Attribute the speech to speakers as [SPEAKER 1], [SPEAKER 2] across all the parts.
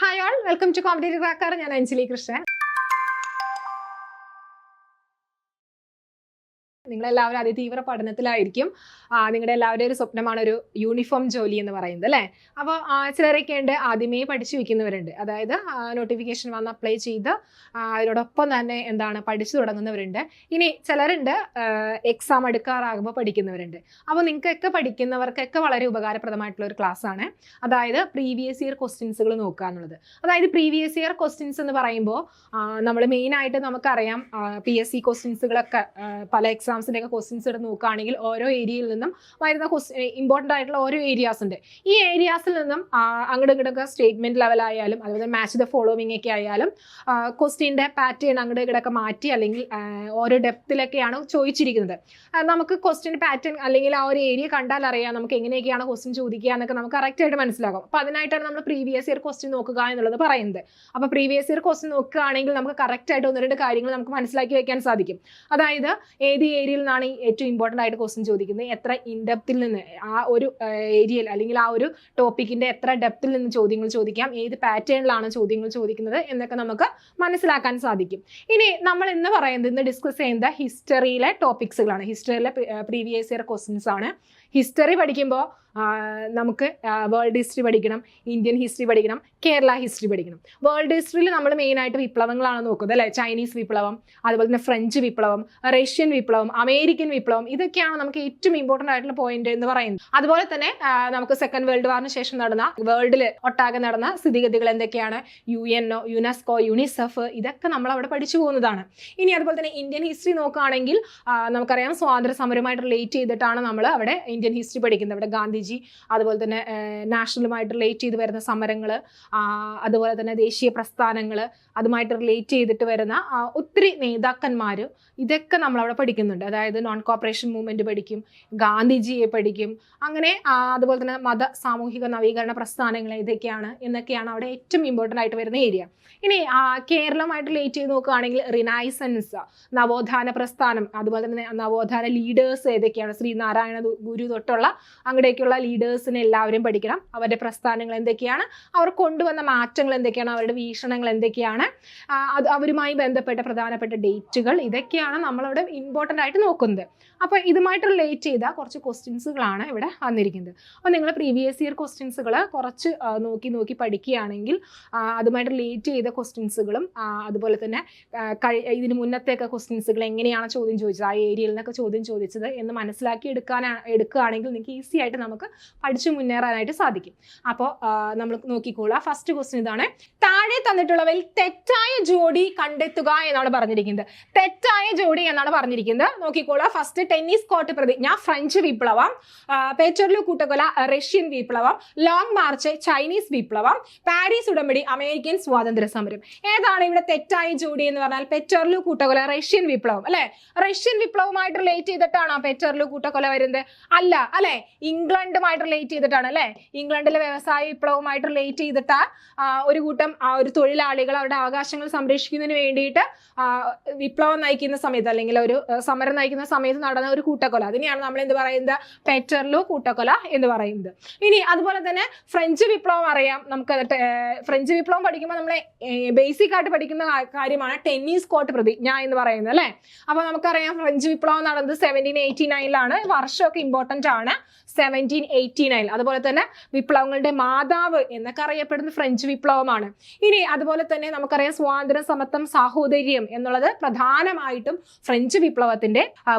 [SPEAKER 1] Hi all welcome to comedy cracker ഞാൻ അഞ്ജലി കൃഷ്ണൻ. നിങ്ങളെല്ലാവരും അതിതീവ്ര പഠനത്തിലായിരിക്കും. നിങ്ങളുടെ എല്ലാവരുടെ ഒരു സ്വപ്നമാണ് ഒരു യൂണിഫോം ജോലി എന്ന് പറയുന്നത് അല്ലേ? അപ്പോൾ ചിലരൊക്കെ ഉണ്ട് ആദ്യമേ പഠിച്ചു വെക്കുന്നവരുണ്ട്. അതായത് നോട്ടിഫിക്കേഷൻ വന്ന് അപ്ലൈ ചെയ്ത് അതിനോടൊപ്പം തന്നെ എന്താണ് പഠിച്ചു തുടങ്ങുന്നവരുണ്ട്. ഇനി ചിലരുണ്ട് എക്സാം എടുക്കാറാകുമ്പോൾ പഠിക്കുന്നവരുണ്ട്. അപ്പോൾ നിങ്ങൾക്കൊക്കെ പഠിക്കുന്നവർക്കൊക്കെ വളരെ ഉപകാരപ്രദമായിട്ടുള്ള ഒരു ക്ലാസ് ആണ്. അതായത് പ്രീവിയസ് ഇയർ ക്വസ്റ്റ്യൻസുകൾ നോക്കുക എന്നുള്ളത്. അതായത് പ്രീവിയസ് ഇയർ ക്വസ്റ്റ്യൻസ് എന്ന് പറയുമ്പോൾ നമ്മൾ മെയിനായിട്ട് നമുക്കറിയാം പി എസ് സി ക്വസ്റ്റ്യൻസുകളൊക്കെ പല എക്സാംസിന്റെ ഒക്കെ ക്വസ്റ്റ്യൻസ് എടുത്ത് നോക്കുകയാണെങ്കിൽ ഓരോ ഏരിയയിൽ നിന്നും വരുന്ന ക്വസ്റ്റ്യൻ ഇമ്പോർട്ടന്റ് ആയിട്ടുള്ള ഓരോ ഏരിയാസ് ഉണ്ട്. ഈ ഏരിയാസിൽ നിന്നും അങ്ങോട്ട് ഇങ്ങോട്ടൊക്കെ സ്റ്റേറ്റ്മെന്റ് ലെവലായാലും അതുപോലെ മാച്ച് ദ ഫോളോവിങ് ഒക്കെ ആയാലും ക്വസ്റ്റ്യന്റെ പാറ്റേൺ അങ്ങോട്ട് ഇങ്ങോട്ടൊക്കെ മാറ്റി അല്ലെങ്കിൽ ഓരോ ഡെപ്തിലൊക്കെയാണ് ചോദിച്ചിരിക്കുന്നത്. നമുക്ക് ക്വസ്റ്റ്യൻ പാറ്റേൺ അല്ലെങ്കിൽ ആ ഒരു ഏരിയ കണ്ടാൽ അറിയാം നമുക്ക് എങ്ങനെയൊക്കെയാണ് ക്വസ്റ്റ്യൻ ചോദിക്കുക എന്നൊക്കെ നമുക്ക് കറക്റ്റായിട്ട് മനസ്സിലാകും. അപ്പോൾ അതിനായിട്ടാണ് നമ്മൾ പ്രീവിയസ് ഇയർ ക്വസ്റ്റ്യൻ നോക്കുക എന്നുള്ളത് പറയുന്നത്. അപ്പോൾ പ്രീവിയസ് ഇയർ ക്വസ്റ്റ്യൻ നോക്കുകയാണെങ്കിൽ നമുക്ക് കറക്റ്റായിട്ട് ഒന്ന് രണ്ട് കാര്യങ്ങൾ നമുക്ക് മനസ്സിലാക്കി വെക്കാൻ സാധിക്കും. അതായത് ഏത് ഏരിയയിൽ നിന്നാണ് ഏറ്റവും ഇമ്പോർട്ടന്റ് ആയിട്ട് ക്വസ്റ്റ്യൻ ചോദിക്കുന്നത്. എത്ര ഇൻഡെപ്തിൽ നിന്ന് ആ ഒരു ഏരിയയിൽ അല്ലെങ്കിൽ ആ ഒരു ടോപ്പിക്കിന്റെ എത്ര ഡെപ്തിൽ നിന്ന് ചോദ്യങ്ങൾ ചോദിക്കാം ഏത് പാറ്റേണിലാണ് ചോദ്യങ്ങൾ ചോദിക്കുന്നത് എന്നൊക്കെ നമുക്ക് മനസ്സിലാക്കാൻ സാധിക്കും. ഇനി നമ്മൾ ഇന്ന് പറയുന്നത് ഇന്ന് ഡിസ്കസ് ചെയ്യുന്ന ഹിസ്റ്ററിയിലെ ടോപ്പിക്സുകളാണ് ഹിസ്റ്ററിയിലെ പ്രീവിയസ് ഇയർ ക്വസ്റ്റ്യൻസ് ആണ്. ഹിസ്റ്ററി പഠിക്കുമ്പോൾ നമുക്ക് വേൾഡ് ഹിസ്റ്ററി പഠിക്കണം ഇന്ത്യൻ ഹിസ്റ്ററി പഠിക്കണം കേരള ഹിസ്റ്ററി പഠിക്കണം. വേൾഡ് ഹിസ്റ്ററിയിൽ നമ്മൾ മെയിനായിട്ട് വിപ്ലവങ്ങളാണ് നോക്കുന്നത് അല്ലേ? ചൈനീസ് വിപ്ലവം അതുപോലെ തന്നെ ഫ്രഞ്ച് വിപ്ലവം റഷ്യൻ വിപ്ലവം അമേരിക്കൻ വിപ്ലവം ഇതൊക്കെയാണ് നമുക്ക് ഏറ്റവും ഇമ്പോർട്ടന്റ് ആയിട്ടുള്ള പോയിന്റ് എന്ന് പറയുന്നത്. അതുപോലെ തന്നെ നമുക്ക് സെക്കൻഡ് വേൾഡ് വാറിന് ശേഷം നടന്ന വേൾഡിൽ ഒട്ടാകെ നടന്ന സ്ഥിതിഗതികൾ എന്തൊക്കെയാണ്? U N O UNESCO UNICEF ഇതൊക്കെ നമ്മൾ അവിടെ പഠിച്ചു പോകുന്നതാണ്. ഇനി അതുപോലെ തന്നെ ഇന്ത്യൻ ഹിസ്റ്ററി നോക്കുകയാണെങ്കിൽ നമുക്കറിയാം സ്വാതന്ത്ര്യ സമരവുമായിട്ട് റിലേറ്റ് ചെയ്തിട്ടാണ് നമ്മൾ അവിടെ ഇന്ത്യൻ ഹിസ്റ്ററി പഠിക്കുന്നത്. അവിടെ ഗാന്ധിജി അതുപോലെ തന്നെ നാഷണലുമായിട്ട് റിലേറ്റ് ചെയ്ത് വരുന്ന സമരങ്ങൾ അതുപോലെ തന്നെ ദേശീയ പ്രസ്ഥാനങ്ങൾ അതുമായിട്ട് റിലേറ്റ് ചെയ്തിട്ട് വരുന്ന ഒത്തിരി നേതാക്കന്മാർ ഇതൊക്കെ നമ്മൾ അവിടെ പഠിക്കുന്നുണ്ട്. അതായത് നോൺ കോപ്പറേഷൻ മൂവ്മെന്റ് പഠിക്കും ഗാന്ധിജിയെ പഠിക്കും അങ്ങനെ അതുപോലെ തന്നെ മത സാമൂഹിക നവീകരണ പ്രസ്ഥാനങ്ങൾ ഏതൊക്കെയാണ് എന്നൊക്കെയാണ് അവിടെ ഏറ്റവും ഇമ്പോർട്ടന്റ് ആയിട്ട് വരുന്ന ഏരിയ ഇനി കേരളമായിട്ട് റിലേറ്റ് ചെയ്ത് നോക്കുകയാണെങ്കിൽ റിനൈസൻസ് നവോത്ഥാന പ്രസ്ഥാനം അതുപോലെ തന്നെ നവോത്ഥാന ലീഡേഴ്സ് ഏതൊക്കെയാണ്? ശ്രീനാരായണ ഗുരു തൊട്ടുള്ള അങ്ങടേക്കുള്ള ലീഡേഴ്സിനെ എല്ലാവരും പഠിക്കണം. അവരുടെ പ്രസ്ഥാനങ്ങൾ എന്തൊക്കെയാണ്? അവർ കൊണ്ടുവന്ന മാറ്റങ്ങൾ എന്തൊക്കെയാണ്? അവരുടെ വീക്ഷണങ്ങൾ എന്തൊക്കെയാണ്? അത് അവരുമായി ബന്ധപ്പെട്ട പ്രധാനപ്പെട്ട ഡേറ്റുകൾ ഇതൊക്കെയാണ് നമ്മളവിടെ ഇമ്പോർട്ടന്റ് ആയിട്ട് നോക്കുന്നത് അപ്പോൾ ഇതുമായിട്ട് റിലേറ്റ് ചെയ്ത കുറച്ച് ക്വസ്റ്റ്യൻസുകളാണ് ഇവിടെ വന്നിരിക്കുന്നത്. അപ്പോൾ നിങ്ങൾ പ്രീവിയസ് ഇയർ ക്വസ്റ്റ്യൻസുകൾ കുറച്ച് നോക്കി നോക്കി പഠിക്കുകയാണെങ്കിൽ അതുമായിട്ട് റിലേറ്റ് ചെയ്ത ക്വസ്റ്റ്യൻസുകളും അതുപോലെ തന്നെ ഇതിന് മുന്നത്തെയൊക്കെ ക്വസ്റ്റ്യൻസുകൾ എങ്ങനെയാണ് ചോദ്യം ചോദിച്ചത് ആ ഏരിയയിൽ നിന്നൊക്കെ ചോദ്യം ചോദിച്ചത് എന്ന് മനസ്സിലാക്കി എടുക്കാനാ എടുക്കുകയാണെങ്കിൽ നിങ്ങൾക്ക് ഈസി ആയിട്ട് നമുക്ക് പഠിച്ചു മുന്നേറാനായിട്ട് സാധിക്കും. അപ്പോൾ നമ്മൾ നോക്കിക്കോളാം. ഫസ്റ്റ് ക്വസ്റ്റ്യൻ ഇതാണ് താഴെ തന്നിട്ടുള്ളവയിൽ തെറ്റായ ജോഡി കണ്ടെത്തുക എന്നാണ് പറഞ്ഞിരിക്കുന്നത്. തെറ്റായ ജോഡി എന്നാണ് പറഞ്ഞിരിക്കുന്നത്. നോക്കിക്കോളാം. ഫസ്റ്റ് ടെന്നീസ് കോർട്ട് പ്രതിജ്ഞ ഫ്രഞ്ച് വിപ്ലവം പേറ്റർലു കൂട്ടക്കൊല റഷ്യൻ വിപ്ലവം ലോങ് മാർച്ച് ചൈനീസ് വിപ്ലവം പാരീസ് ഉടമ്പടി അമേരിക്കൻ സ്വാതന്ത്ര്യ സമരം. ഏതാണ് ഇവിടെ തെറ്റായ ജോഡി എന്ന് പറഞ്ഞാൽ പെറ്റർലു കൂട്ടക്കൊല റഷ്യൻ വിപ്ലവം അല്ലെ? റഷ്യൻ വിപ്ലവമായിട്ട് റിലേറ്റ് ചെയ്തിട്ടാണോ പെറ്റർലു കൂട്ടക്കൊല വരുന്നത്? അല്ല അല്ലെ? ഇംഗ്ലണ്ടുമായിട്ട് റിലേറ്റ് ചെയ്തിട്ടാണ് അല്ലെ? ഇംഗ്ലണ്ടിലെ വ്യവസായ വിപ്ലവമായിട്ട് റിലേറ്റ് ചെയ്തിട്ട് ഒരു കൂട്ടം ആ, ഒരു തൊഴിലാളികൾ അവരുടെ അവകാശങ്ങൾ സംരക്ഷിക്കുന്നതിന് വേണ്ടിയിട്ട് വിപ്ലവം നയിക്കുന്ന സമയത്ത് അല്ലെങ്കിൽ ഒരു സമരം നയിക്കുന്ന സമയത്ത് ഒരു കൂട്ടക്കൊല. അതിനെയാണ് നമ്മൾ എന്ത് പറയുന്നത്? പെറ്റർലു കൂട്ടക്കൊല എന്ന് പറയുന്നത്. ഇനി അതുപോലെ തന്നെ ഫ്രഞ്ച് വിപ്ലവം അറിയാം. നമുക്ക് ഫ്രഞ്ച് വിപ്ലവം പഠിക്കുമ്പോൾ നമ്മൾ ബേസിക് ആയിട്ട് പഠിക്കുന്ന കാര്യമാണ് ടെന്നീസ് കോർട്ട് പ്രതിജ്ഞ എന്ന് പറയുന്നത് അല്ലേ? അപ്പോൾ നമുക്കറിയാം ഫ്രഞ്ച് വിപ്ലവം നടന്നത് സെവന്റീൻ എയ്റ്റി നയനിലാണ് വർഷമൊക്കെ ഇമ്പോർട്ടന്റ് ആണ്. സെവന്റീൻ എയ്റ്റി നയൻ അതുപോലെ തന്നെ വിപ്ലവങ്ങളുടെ മാതാവ് എന്നൊക്കെ അറിയപ്പെടുന്ന ഫ്രഞ്ച് വിപ്ലവമാണ്. ഇനി അതുപോലെ തന്നെ നമുക്കറിയാം സ്വാതന്ത്ര്യ സമത്വം സാഹോദര്യം എന്നുള്ളത് പ്രധാനമായിട്ടും ഫ്രഞ്ച് വിപ്ലവത്തിന്റെ ആ,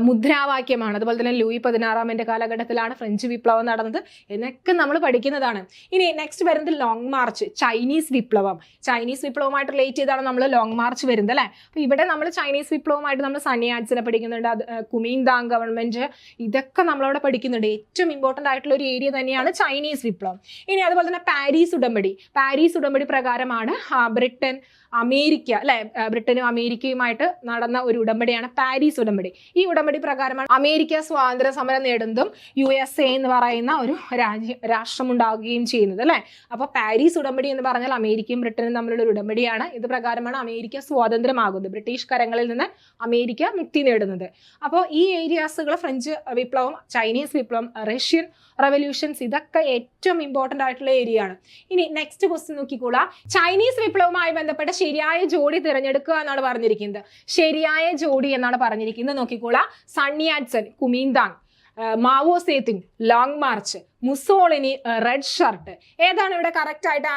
[SPEAKER 1] മുദ്രാവാക്യമാണ് അതുപോലെ തന്നെ ലൂയി പതിനാറാമിന്റെ കാലഘട്ടത്തിലാണ് ഫ്രഞ്ച് വിപ്ലവം നടന്നത്. എന്നൊക്കെ നമ്മൾ പഠിക്കുന്നതാണ്. ഇനി നെക്സ്റ്റ് വരുന്നത് ലോങ് മാർച്ച് ചൈനീസ് വിപ്ലവം. ചൈനീസ് വിപ്ലവമായിട്ട് റിലേറ്റ് ചെയ്താണ് നമ്മൾ ലോങ് മാർച്ച് വരുന്നത് അല്ലേ? അപ്പോൾ ഇവിടെ നമ്മൾ ചൈനീസ് വിപ്ലവമായിട്ട് നമ്മൾ സണ്ണിയാറ്റ്സിനെ പഠിക്കുന്നുണ്ട്. അത് കുമീന്താങ് ഗവൺമെന്റ് ഇതൊക്കെ നമ്മളവിടെ പഠിക്കുന്നുണ്ട്. ഏറ്റവും ഇമ്പോർട്ടന്റ് ആയിട്ടുള്ള ഒരു ഏരിയ തന്നെയാണ് ചൈനീസ് വിപ്ലവം. ഇനി അതുപോലെ തന്നെ പാരീസ് ഉടമ്പടി. പാരീസ് ഉടമ്പടി പ്രകാരമാണ് ബ്രിട്ടൻ അമേരിക്ക അല്ലെ? ബ്രിട്ടനും അമേരിക്കയുമായിട്ട് നടന്ന ഒരു ഉടമ്പടിയാണ് പാരീസ് ഉടമ്പടി. ഈ ഉടമ്പടി പ്രകാരമാണ് അമേരിക്ക സ്വാതന്ത്ര്യ സമരം നേടുന്നതും യു എസ് എ എന്ന് പറയുന്ന ഒരു രാജ്യ രാഷ്ട്രം ഉണ്ടാവുകയും ചെയ്യുന്നത് അല്ലെ? അപ്പൊ പാരീസ് ഉടമ്പടി എന്ന് പറഞ്ഞാൽ അമേരിക്കയും ബ്രിട്ടനും തമ്മിലുള്ള ഒരു ഉടമ്പടിയാണ്. ഇത് പ്രകാരമാണ് അമേരിക്ക സ്വാതന്ത്ര്യമാകുന്നത് ബ്രിട്ടീഷ് കരങ്ങളിൽ നിന്ന് അമേരിക്ക മുക്തി നേടുന്നത്. അപ്പോൾ ഈ ഏരിയാസുകൾ ഫ്രഞ്ച് വിപ്ലവം ചൈനീസ് വിപ്ലവം റഷ്യൻ റവല്യൂഷൻസ് ഇതൊക്കെ ഏറ്റവും ഇമ്പോർട്ടന്റ് ആയിട്ടുള്ള ഏരിയ ആണ് ഇനി നെക്സ്റ്റ് ക്വസ്റ്റ്യൻ നോക്കിക്കോളാം. ചൈനീസ് വിപ്ലവവുമായി ബന്ധപ്പെട്ട ശരിയായ ജോഡി തിരഞ്ഞെടുക്കുക എന്നാണ് പറഞ്ഞിരിക്കുന്നത്. ശരിയായ ജോഡി എന്നാണ് പറഞ്ഞിരിക്കുന്നത്. നോക്കിക്കോളാം. Sun Yat Sen Kuomintang Mao Zedong long march Mussolini red shirt. ഏതാണ് ഇവിടെ കറക്റ്റ് ആയിട്ട്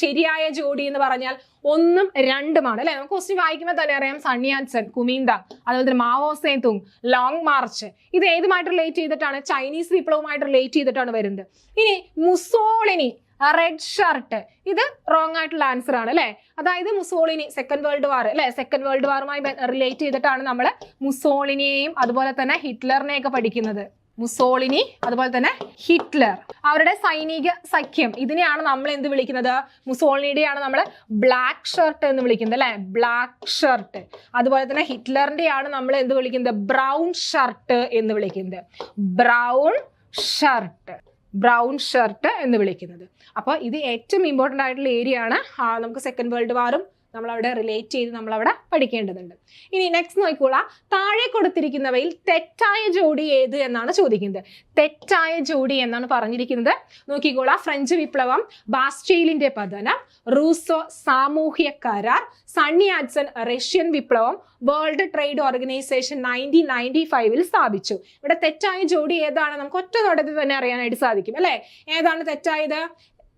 [SPEAKER 1] ശരിയായ ജോഡി എന്ന് പറഞ്ഞാൽ ഒന്നും രണ്ടുമാണ് അല്ലെ? നമുക്ക് ക്വസ്റ്റ്യൻ വായിക്കുമ്പോൾ തന്നെ അറിയാം. സണ്ണിയാൻസൺ കുമീന്താങ് അതുപോലെ തന്നെ മാവോ സേത്തുങ് ലോങ് മാർച്ച്. ഇത് ഏതുമായിട്ട് റിലേറ്റ് ചെയ്തിട്ടാണ്? ചൈനീസ് വിപ്ലവമായിട്ട് റിലേറ്റ് ചെയ്തിട്ടാണ് വരുന്നത്. ഇനി മുസോളിനി റെഡ് ഷർട്ട് ഇത് റോങ് ആയിട്ടുള്ള ആൻസർ ആണ് അല്ലെ? അതായത് മുസോളിനി സെക്കൻഡ് വേൾഡ് വാർ അല്ലെ? സെക്കൻഡ് വേൾഡ് വാറുമായി റിലേറ്റ് ചെയ്തിട്ടാണ് നമ്മൾ മുസോളിനിയെയും അതുപോലെ തന്നെ ഹിറ്റ്ലറിനെയൊക്കെ പഠിക്കുന്നത്. മുസോളിനി അതുപോലെ തന്നെ ഹിറ്റ്ലർ. അവരുടെ സൈനിക സഖ്യം. ഇതിനെയാണ് നമ്മൾ എന്ത് വിളിക്കുന്നത്? മുസോളിനിയുടെയാണ് നമ്മൾ ബ്ലാക്ക് ഷർട്ട് എന്ന് വിളിക്കുന്നത് അല്ലെ? ബ്ലാക്ക് ഷർട്ട് അതുപോലെ തന്നെ ഹിറ്റ്ലറിന്റെയാണ് നമ്മൾ എന്ത് വിളിക്കുന്നത്? ബ്രൗൺ ഷർട്ട് എന്ന് വിളിക്കുന്നത്. ബ്രൗൺ ഷർട്ട് ബ്രൗൺ ഷർട്ട് എന്ന് വിളിക്കുന്നത്. അപ്പോൾ ഇത് ഏറ്റവും ഇമ്പോർട്ടന്റ് ആയിട്ടുള്ള ഏരിയ ആണ്. നമുക്ക് സെക്കൻഡ് വേൾഡ് വാറും നമ്മളവിടെ റിലേറ്റ് ചെയ്ത് നമ്മളവിടെ പഠിക്കേണ്ടതുണ്ട്. ഇനി നെക്സ്റ്റ് നോക്കിക്കോളാം. താഴെ കൊടുത്തിരിക്കുന്നവയിൽ തെറ്റായ ജോഡി ഏത് എന്നാണ് ചോദിക്കുന്നത്. തെറ്റായ ജോഡി എന്നാണ് പറഞ്ഞിരിക്കുന്നത്. നോക്കിക്കോളാം. ഫ്രഞ്ച് വിപ്ലവം ബാസ്റ്റെയിലിന്റെ പതനം റൂസോ സാമൂഹ്യ കരാർ സണ്ണി ആറ്റ്സൺ റഷ്യൻ വിപ്ലവം world trade organization nineteen ninety ഫൈവിൽ സ്ഥാപിച്ചു. ഇവിടെ തെറ്റായ ജോഡി ഏതാണ്? നമുക്ക് ഒറ്റ നോട്ടത്തിൽ തന്നെ അറിയാനായിട്ട് സാധിക്കും അല്ലേ? ഏതാണ് തെറ്റായത്?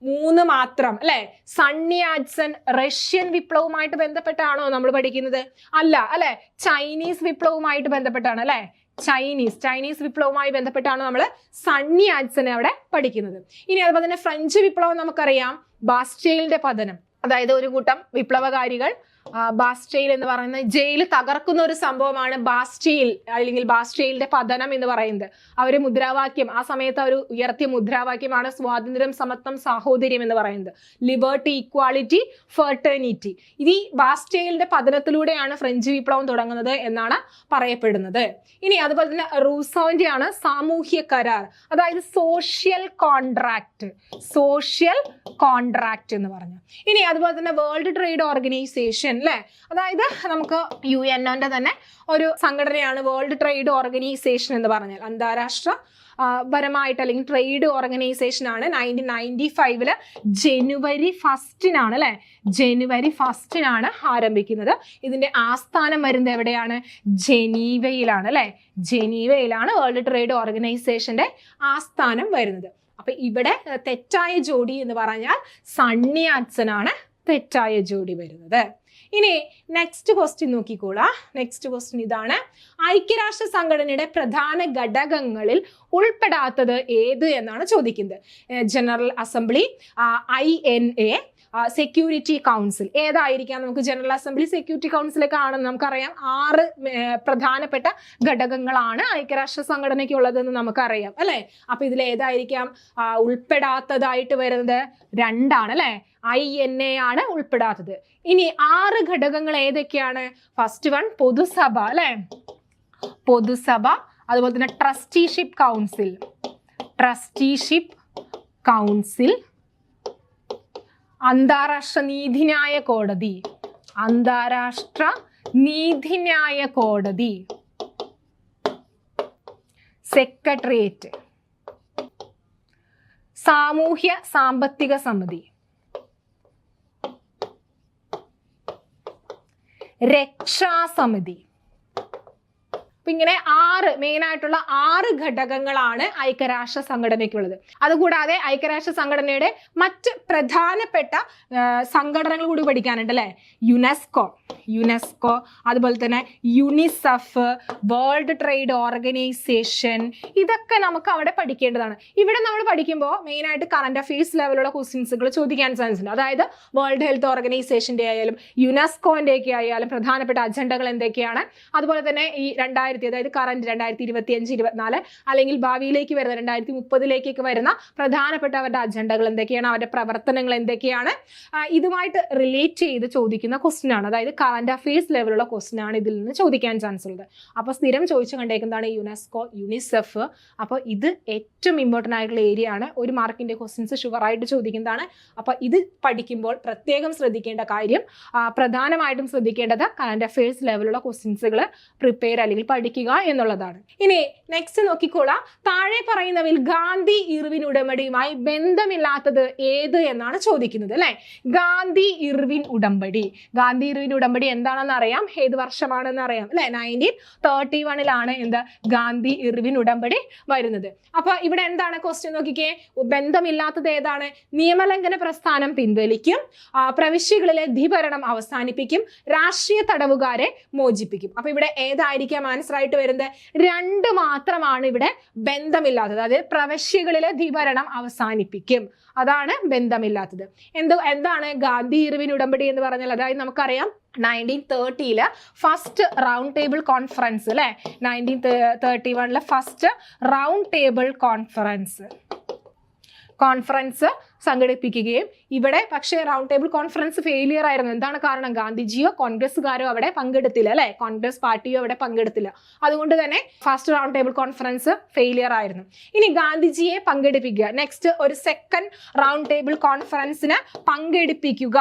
[SPEAKER 1] മൂന്ന് മാത്രം അല്ലെ? സണ്ണി ആറ്റ്സൺ റഷ്യൻ വിപ്ലവവുമായിട്ട് ബന്ധപ്പെട്ടാണോ നമ്മൾ പഠിക്കുന്നത്? അല്ല അല്ലെ? ചൈനീസ് വിപ്ലവവുമായിട്ട് ബന്ധപ്പെട്ടാണ് അല്ലെ? ചൈനീസ് ചൈനീസ് വിപ്ലവവുമായി ബന്ധപ്പെട്ടാണ് നമ്മൾ സണ്ണി ആറ്റ്സനെ അവിടെ പഠിക്കുന്നത്. ഇനി അതുപോലെ തന്നെ ഫ്രഞ്ച് വിപ്ലവം നമുക്കറിയാം. ബാസ്റ്റെയിലിന്റെ പതനം അതായത് ഒരു കൂട്ടം വിപ്ലവകാരികൾ ബാസ്റ്റെയിൽ എന്ന് പറയുന്ന ജയിൽ തകർക്കുന്ന ഒരു സംഭവമാണ് ബാസ്റ്റെയിൽ അല്ലെങ്കിൽ ബാസ്റ്റെയിലിന്റെ പതനം എന്ന് പറയുന്നത്. അവർ മുദ്രാവാക്യം ആ സമയത്ത് അവർ ഉയർത്തിയ മുദ്രാവാക്യമാണ് സ്വാതന്ത്ര്യം സമത്വം സാഹോദര്യം എന്ന് പറയുന്നത്. ലിബർട്ടി ഇക്വാളിറ്റി ഫെർട്ടേണിറ്റി ഇത് ഈ ബാസ്റ്റെയിലിന്റെ പതനത്തിലൂടെയാണ് ഫ്രഞ്ച് വിപ്ലവം തുടങ്ങുന്നത് എന്നാണ് പറയപ്പെടുന്നത്. ഇനി അതുപോലെ തന്നെ റൂസോന്റെ ആണ് സാമൂഹ്യ കരാർ അതായത് സോഷ്യൽ കോൺട്രാക്ട് സോഷ്യൽ കോൺട്രാക്ട് എന്ന് പറഞ്ഞു. ഇനി അതുപോലെ തന്നെ വേൾഡ് ട്രേഡ് ഓർഗനൈസേഷൻ അല്ലെ? അതായത് നമുക്ക് യു എൻ ഒന്റെ തന്നെ ഒരു സംഘടനയാണ് വേൾഡ് ട്രേഡ് ഓർഗനൈസേഷൻ എന്ന് പറഞ്ഞാൽ അന്താരാഷ്ട്ര പരമായിട്ട് അല്ലെങ്കിൽ ട്രേഡ് ഓർഗനൈസേഷൻ ആണ് നയന്റീൻ നയന്റി ഫൈവിൽ ജനുവരി ഫസ്റ്റിനാണ് അല്ലേ? ജനുവരി ഫസ്റ്റിനാണ് ആരംഭിക്കുന്നത്. ഇതിന്റെ ആസ്ഥാനം വരുന്നത് എവിടെയാണ്? ജനീവയിലാണ് അല്ലേ? ജനീവയിലാണ് വേൾഡ് ട്രേഡ് ഓർഗനൈസേഷന്റെ ആസ്ഥാനം വരുന്നത്. അപ്പൊ ഇവിടെ തെറ്റായ ജോഡി എന്ന് പറഞ്ഞാൽ സണ്ണി അച്ഛനാണ് തെറ്റായ ജോഡി വരുന്നത്. ഇനി നെക്സ്റ്റ് ക്വസ്റ്റ്യൻ നോക്കിക്കോളാം. നെക്സ്റ്റ് ക്വസ്റ്റ്യൻ ഇതാണ്. ഐക്യരാഷ്ട്ര സംഘടനയുടെ പ്രധാന ഘടകങ്ങളിൽ ഉൾപ്പെടാത്തത് ഏത് എന്നാണ് ചോദിക്കുന്നത്. General assembly I N A security council ഏതായിരിക്കാം നമുക്ക് ജനറൽ അസംബ്ലി സെക്യൂരിറ്റി കൗൺസിലൊക്കെ ആണെന്ന് നമുക്കറിയാം. ആറ് പ്രധാനപ്പെട്ട ഘടകങ്ങളാണ് ഐക്യരാഷ്ട്ര സംഘടനയ്ക്ക് ഉള്ളതെന്ന് നമുക്കറിയാം അല്ലെ? അപ്പൊ ഇതിൽ ഏതായിരിക്കാം? ഉൾപ്പെടാത്തതായിട്ട് വരുന്നത് രണ്ടാണ് അല്ലെ? ഐ എൻ എ ആണ് ഉൾപ്പെടാത്തത്. ഇനി ആറ് ഘടകങ്ങൾ ഏതൊക്കെയാണ്? ഫസ്റ്റ് വൺ പൊതുസഭ അല്ലെ? പൊതുസഭ അതുപോലെ തന്നെ ട്രസ്റ്റിഷിപ്പ് കൗൺസിൽ ട്രസ്റ്റിഷിപ്പ് കൗൺസിൽ അന്താരാഷ്ട്ര നീതിന്യായ കോടതി. അന്താരാഷ്ട്ര നീതിന്യായ കോടതി. സെക്രട്ടേറിയറ്റ്. സാമൂഹ്യ സാമ്പത്തിക സമിതി. രക്ഷാസമിതി അപ്പൊ ഇങ്ങനെ ആറ് മെയിൻ ആയിട്ടുള്ള ആറ് ഘടകങ്ങളാണ് ഐക്യരാഷ്ട്ര സംഘടനയ്ക്കുള്ളത്. അതുകൂടാതെ ഐക്യരാഷ്ട്ര സംഘടനയുടെ മറ്റ് പ്രധാനപ്പെട്ട സംഘടനകൾ കൂടി പഠിക്കാനുണ്ട് അല്ലെ? യുനെസ്കോ. യുനെസ്കോ അതുപോലെ തന്നെ യുനിസെഫ് വേൾഡ് ട്രേഡ് ഓർഗനൈസേഷൻ ഇതൊക്കെ നമുക്ക് അവിടെ പഠിക്കേണ്ടതാണ്. ഇവിടെ നമ്മൾ പഠിക്കുമ്പോൾ മെയിൻ ആയിട്ട് കറണ്ട് അഫയേഴ്സ് ലെവലുള്ള ക്വസ്റ്റ്യൻസുകൾ ചോദിക്കാൻ ചാൻസ് ഉണ്ട്. അതായത് വേൾഡ് ഹെൽത്ത് ഓർഗനൈസേഷന്റെ ആയാലും യുനെസ്കോന്റെ ഒക്കെ ആയാലും പ്രധാനപ്പെട്ട അജണ്ടകൾ എന്തൊക്കെയാണ്? അതുപോലെ തന്നെ ഈ രണ്ടായിരത്തി അതായത് കറന്റ് രണ്ടായിരത്തി ഇരുപത്തി അഞ്ച് ഇരുപത്തിനാല് അല്ലെങ്കിൽ ഭാവിയിലേക്ക് വരുന്ന രണ്ടായിരത്തി മുപ്പതിലേക്കൊക്കെ വരുന്ന പ്രധാനപ്പെട്ട അവരുടെ അജണ്ടകൾ എന്തൊക്കെയാണ്? അവരുടെ പ്രവർത്തനങ്ങൾ എന്തൊക്കെയാണ്? ഇതുമായിട്ട് റിലേറ്റ് ചെയ്ത് ചോദിക്കുന്ന ക്വസ്റ്റ്യൻ ആണ്. അതായത് കറന്റ് അഫയേഴ്സ് ലെവലുള്ള ക്വസ്റ്റ്യൻ ആണ് ഇതിൽ നിന്ന് ചോദിക്കാൻ ചാൻസ് ഉള്ളത്. അപ്പോൾ സ്ഥിരം ചോദിച്ചു കണ്ടേക്കുന്നതാണ് യുനെസ്കോ യുനിസെഫ് അപ്പോൾ ഇത് ഏറ്റവും ഇമ്പോർട്ടന്റ് ആയിട്ടുള്ള ഏരിയ ആണ്. ഒരു മാർക്കിന്റെ ക്വസ്റ്റ്യൻസ് ഷുവറായിട്ട് ചോദിക്കുന്നതാണ്. അപ്പോൾ ഇത് പഠിക്കുമ്പോൾ പ്രത്യേകം ശ്രദ്ധിക്കേണ്ട കാര്യം പ്രധാനമായിട്ടും ശ്രദ്ധിക്കേണ്ടത് കറണ്ട് അഫയേഴ്സ് ലെവലുള്ള ക്വസ്റ്റ്യൻസുകൾ പ്രിപ്പയർ അല്ലെങ്കിൽ പഠിക്കുക എന്നുള്ളതാണ്. ഇനി നെക്സ്റ്റ് നോക്കിക്കോളാം. താഴെ പറയുന്നവിൽ ഗാന്ധി ഇർവിൻ ഉടമ്പടിയുമായി ബന്ധമില്ലാത്തത് ഏത് എന്നാണ് ചോദിക്കുന്നത് അല്ലെ? ഗാന്ധി ഇർവിൻ ഉടമ്പടി. ഗാന്ധി ഇർവിൻ ഉടമ്പടി എന്താണെന്ന് അറിയാം? ഏത് വർഷമാണെന്ന് അറിയാം അല്ലെ? നയന്റീൻ തേർട്ടി വണിലാണ് എന്ത്? ഗാന്ധി ഇർവിൻ ഉടമ്പടി വരുന്നത്. അപ്പൊ ഇവിടെ എന്താണ് ക്വസ്റ്റ്യൻ നോക്കിക്കേ? ബന്ധമില്ലാത്തത് ഏതാണ്? നിയമലംഘന പ്രസ്ഥാനം പിൻവലിക്കും. പ്രവിശ്യകളിലെ ധിഭരണം അവസാനിപ്പിക്കും. രാഷ്ട്രീയ തടവുകാരെ മോചിപ്പിക്കും. അപ്പൊ ഇവിടെ ഏതായിരിക്കാം ആൻസർ ആയിട്ട് വരുന്നത്. രണ്ട് മാത്രമാണ് ഇവിടെ ബന്ധമില്ലാത്തത്. അതായത് പ്രവശ്യകളിലെ ധിഭരണം അവസാനിപ്പിക്കും. അതാണ് ബന്ധമില്ലാത്തത്. എന്ത് എന്താണ് ഗാന്ധി ഇറിവിൻ ഉടമ്പടി എന്ന് പറഞ്ഞാൽ? അതായത് നമുക്കറിയാം നയന്റീൻ തേർട്ടിയിൽ ഫസ്റ്റ് റൗണ്ട് ടേബിൾ കോൺഫറൻസ് അല്ലെ നയന്റീൻ തേർട്ടി വണ്ണിലെ first round table conference conference സംഘടിപ്പിക്കുകയും ഇവിടെ പക്ഷേ റൗണ്ട് ടേബിൾ കോൺഫറൻസ് ഫെയിലിയർ ആയിരുന്നു. എന്താണ് കാരണം? ഗാന്ധിജിയോ കോൺഗ്രസ്സുകാരോ അവിടെ പങ്കെടുത്തില്ല അല്ലെ? കോൺഗ്രസ് പാർട്ടിയോ അവിടെ പങ്കെടുത്തില്ല. അതുകൊണ്ട് തന്നെ first round table conference failure ആയിരുന്നു. ഇനി ഗാന്ധിജിയെ പങ്കെടുപ്പിക്കുക. നെക്സ്റ്റ് ഒരു സെക്കൻഡ് റൗണ്ട് ടേബിൾ കോൺഫറൻസിന് പങ്കെടുപ്പിക്കുക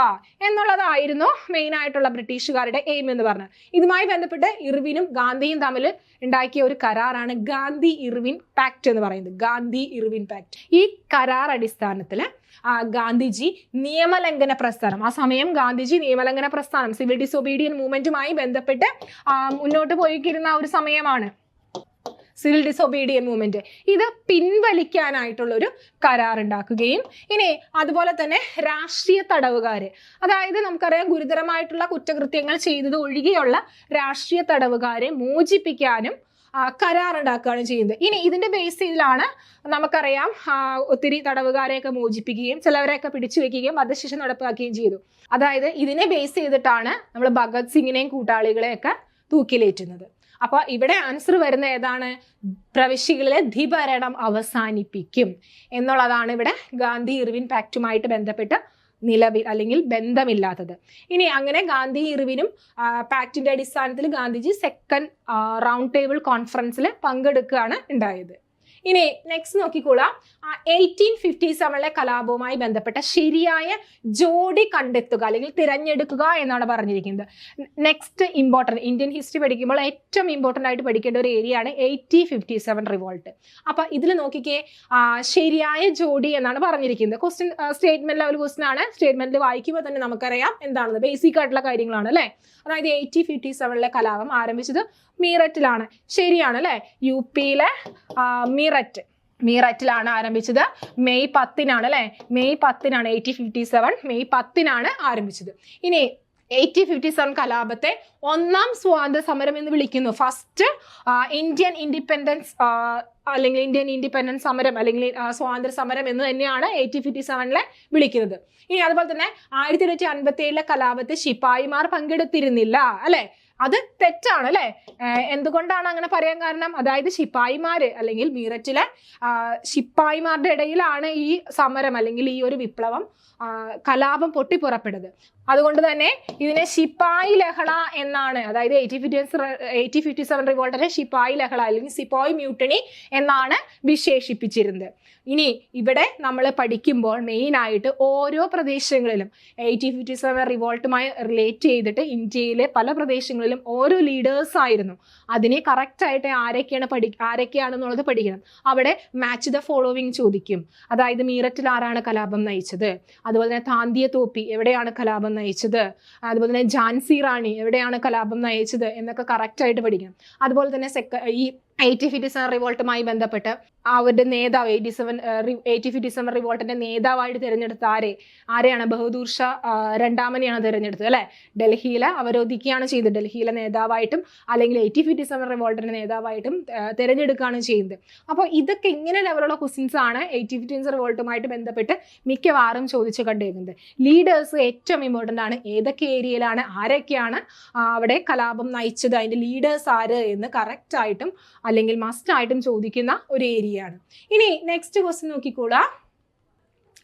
[SPEAKER 1] എന്നുള്ളതായിരുന്നു മെയിൻ ആയിട്ടുള്ള ബ്രിട്ടീഷുകാരുടെ എയിം എന്ന് പറഞ്ഞത് ഇതുമായി ബന്ധപ്പെട്ട് ഇർവിനും ഗാന്ധിയും തമ്മിൽ ഉണ്ടാക്കിയ ഒരു കരാറാണ് ഗാന്ധി ഇർവിൻ പാക്ട് എന്ന് പറയുന്നത്. ഗാന്ധി ഇർവിൻ പാക്ട് ഈ കരാർ അടിസ്ഥാനത്തിൽ ഗാന്ധിജി നിയമലംഘന പ്രസ്ഥാനം. ആ സമയം ഗാന്ധിജി നിയമലംഘന പ്രസ്ഥാനം സിവിൽ ഡിസൊബീഡിയൻ മൂവ്മെന്റുമായി ബന്ധപ്പെട്ട് മുന്നോട്ട് പോയിക്കിരുന്ന ഒരു സമയമാണ് സിവിൽ ഡിസൊബീഡിയൻ മൂവ്മെന്റ് ഇത് പിൻവലിക്കാനായിട്ടുള്ള ഒരു കരാർ ഉണ്ടാക്കുകയും ഇനി അതുപോലെ തന്നെ രാഷ്ട്രീയ തടവുകാര്. അതായത് നമുക്കറിയാം ഗുരുതരമായിട്ടുള്ള കുറ്റകൃത്യങ്ങൾ ചെയ്തത് ഒഴികെയുള്ള രാഷ്ട്രീയ തടവുകാരെ മോചിപ്പിക്കാനും ആ, കരാറുണ്ടാക്കുകയാണ് ചെയ്യുന്നത്. ഇനി ഇതിന്റെ ബേസിലാണ് നമുക്കറിയാം ഒത്തിരി തടവുകാരെയൊക്കെ മോചിപ്പിക്കുകയും ചിലവരെയൊക്കെ പിടിച്ചു വെക്കുകയും വധശിക്ഷ നടപ്പാക്കുകയും ചെയ്തു. അതായത് ഇതിനെ ബേസ് ചെയ്തിട്ടാണ് നമ്മൾ ഭഗത് സിംഗിനെയും കൂട്ടാളികളെയൊക്കെ തൂക്കിലേറ്റുന്നത്. അപ്പൊ ഇവിടെ ആൻസർ വരുന്ന ഏതാണ്? പ്രവിശ്യകളിലെ ധിഭരണം അവസാനിപ്പിക്കും. എന്നുള്ളതാണ് ഇവിടെ ഗാന്ധി ഇർവിൻ പാക്റ്റുമായിട്ട് ബന്ധപ്പെട്ട് നിലവിൽ അല്ലെങ്കിൽ ബന്ധമില്ലാത്തത്. ഇനി അങ്ങനെ ഗാന്ധി ഇറിവിനും പാക്റ്റിന്റെ അടിസ്ഥാനത്തിൽ ഗാന്ധിജി സെക്കൻഡ് റൗണ്ട് ടേബിൾ കോൺഫറൻസിൽ പങ്കെടുക്കുകയാണ് ഉണ്ടായത്. ഇനി നെക്സ്റ്റ് നോക്കിക്കോളാം. എയ്റ്റീൻ ഫിഫ്റ്റി സെവനിലെ കലാപവുമായി ബന്ധപ്പെട്ട ശരിയായ ജോഡി കണ്ടെത്തുക അല്ലെങ്കിൽ തിരഞ്ഞെടുക്കുക എന്നാണ് പറഞ്ഞിരിക്കുന്നത്. നെക്സ്റ്റ് ഇമ്പോർട്ടന്റ് ഇന്ത്യൻ ഹിസ്റ്ററി പഠിക്കുമ്പോൾ ഏറ്റവും ഇമ്പോർട്ടന്റ് ആയിട്ട് പഠിക്കേണ്ട ഒരു ഏരിയയാണ് ആണ് എയ്റ്റി ഫിഫ്റ്റി സെവൻ റിവോൾട്ട് അപ്പോൾ ഇതിൽ നോക്കിക്കേ ശരിയായ ജോഡി എന്നാണ് പറഞ്ഞിരിക്കുന്നത്. ക്വസ്റ്റ്യൻ സ്റ്റേറ്റ്മെന്റ് ലെവൽ ക്വസ്റ്റ്യൻ ആണ്. സ്റ്റേറ്റ്മെന്റിൽ വായിക്കുമ്പോൾ തന്നെ നമുക്കറിയാം എന്താണെന്ന്. ബേസിക് ആയിട്ടുള്ള കാര്യങ്ങളാണ് അല്ലേ? അതായത് എയ്റ്റി ഫിഫ്റ്റി സെവനിലെ കലാപം ആരംഭിച്ചത് മീററ്റിലാണ്. ശരിയാണ് അല്ലേ? യു പിയിലെ മീററ്റിലാണ് ആരംഭിച്ചത്. മെയ് പത്തിനാണ് അല്ലേ? മെയ് പത്തിനാണ് എയ്റ്റീൻ ഫിഫ്റ്റി സെവൻ മെയ് പത്തിനാണ് ആരംഭിച്ചത്. ഇനി എയ്റ്റീൻ ഫിഫ്റ്റി സെവൻ കലാപത്തെ ഒന്നാം സ്വാതന്ത്ര്യ സമരം എന്ന് വിളിക്കുന്നു. ഫസ്റ്റ് ഇന്ത്യൻ ഇൻഡിപെൻഡൻസ് അല്ലെങ്കിൽ ഇന്ത്യൻ ഇൻഡിപെൻഡൻസ് സമരം അല്ലെങ്കിൽ സ്വാതന്ത്ര്യ സമരം എന്ന് തന്നെയാണ് എയ്റ്റീൻ ഫിഫ്റ്റി സെവനിലെ വിളിക്കുന്നത്. ഇനി അതുപോലെ തന്നെ ആയിരത്തി തൊള്ളായിരത്തി അൻപത്തി ഏഴിലെ കലാപത്തിൽ ശിപ്പായിമാർ പങ്കെടുത്തിരുന്നില്ല അല്ലെ? അത് തെറ്റാണ് അല്ലെ? എന്തുകൊണ്ടാണ് അങ്ങനെ പറയാൻ കാരണം? അതായത് ശിപ്പായിമാര് അല്ലെങ്കിൽ മീററ്റിലെ ശിപ്പായിമാരുടെ ഇടയിലാണ് ഈ സമരം അല്ലെങ്കിൽ ഈ ഒരു വിപ്ലവം കലാപം പൊട്ടിപ്പുറപ്പെടുന്നത്. അതുകൊണ്ട് തന്നെ ഇതിനെ ശിപ്പായി ലഹള എന്നാണ് അതായത് eighty fifty eighty fifty seven റിവോൾട്ടിനെ ശിപ്പായി ലഹള അല്ലെങ്കിൽ സിപായി മ്യൂട്ടണി എന്നാണ് വിശേഷിപ്പിച്ചിരുന്നത്. ഇനി ഇവിടെ നമ്മൾ പഠിക്കുമ്പോൾ മെയിൻ ആയിട്ട് ഓരോ പ്രദേശങ്ങളിലും എയ്റ്റി ഫിഫ്റ്റി സെവൻ റിവോൾട്ടുമായി റിലേറ്റ് ചെയ്തിട്ട് ഇന്ത്യയിലെ പല പ്രദേശങ്ങളിലും ഓരോ ലീഡേഴ്സ് ആയിരുന്നു. അതിനെ കറക്റ്റായിട്ട് ആരൊക്കെയാണ് പഠി ആരൊക്കെയാണെന്നുള്ളത് പഠിക്കണം. അവിടെ മാച്ച് ദ ഫോളോവിങ് ചോദിക്കും. അതായത് മീററ്റിൽ ആരാണ് കലാപം നയിച്ചത്? അതുപോലെ തന്നെ താന്തിയ തോപ്പി എവിടെയാണ് കലാപം നയിച്ചത്? അതുപോലെ തന്നെ ഝാൻസി റാണി എവിടെയാണ് കലാപം നയിച്ചത്? എന്നൊക്കെ കറക്റ്റായിട്ട് പഠിക്കണം അതുപോലെ തന്നെ സെക്ക ഈ എയ്റ്റി ഫിഫ്റ്റി സെവൻ റിവോൾട്ടുമായി ബന്ധപ്പെട്ട് അവരുടെ നേതാവ് eighty seven eighty fifty seven റിവോൾട്ടിന്റെ നേതാവായിട്ട് തിരഞ്ഞെടുത്ത ആരെ ആരെയാണ്? ബഹദൂർ ഷാ രണ്ടാമനെയാണ് തിരഞ്ഞെടുത്തത് അല്ലെ? ഡൽഹിയിലെ അവരോധിക്കുകയാണ് ചെയ്തത്. ഡൽഹിയിലെ നേതാവായിട്ടും അല്ലെങ്കിൽ എയ്റ്റി ഫിഫ്റ്റി സെവൻ റിവോൾട്ടിന്റെ നേതാവായിട്ടും തിരഞ്ഞെടുക്കുകയാണ് ചെയ്യുന്നത് അപ്പോൾ ഇതൊക്കെ ഇങ്ങനെ ലെവലുള്ള ക്വസ്റ്റ്യൻസ് ആണ് എയ്റ്റി ഡിസംബർ റിവോൾട്ടുമായിട്ട് ബന്ധപ്പെട്ട് മിക്കവാറും ചോദിച്ചു കണ്ടിരുന്നത് ലീഡേഴ്സ് ഏറ്റവും ഇമ്പോർട്ടന്റ് ആണ്. ഏതൊക്കെ ഏരിയയിലാണ് ആരൊക്കെയാണ് അവിടെ കലാപം നയിച്ചത് അതിന്റെ ലീഡേഴ്സ് ആര് എന്ന് കറക്റ്റ് ആയിട്ടും അല്ലെങ്കിൽ മസ്റ്റ് ആയിട്ടും ചോദിക്കുന്ന ഒരു ഏരിയ ആണ്. ഇനി നെക്സ്റ്റ് ക്വസ്റ്റ്യൻ നോക്കിക്കോളാം.